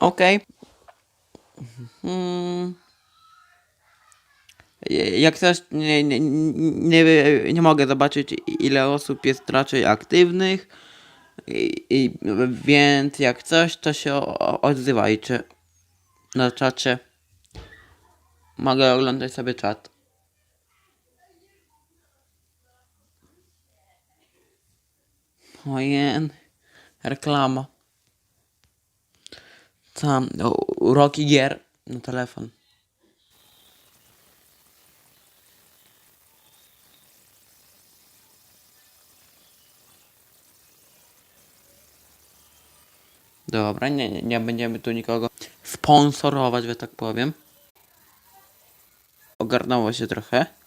Okej. Mm. Jak coś, nie, nie, nie, nie mogę zobaczyć ile osób jest raczej aktywnych. I, i, więc jak coś, to się odzywajcie na czacie. Mogę oglądać sobie czat. Ojen. Reklama. Tam, o, uroki gier na telefon. Dobra, nie, nie, nie będziemy tu nikogo sponsorować, że tak powiem. Ogarnęło się trochę.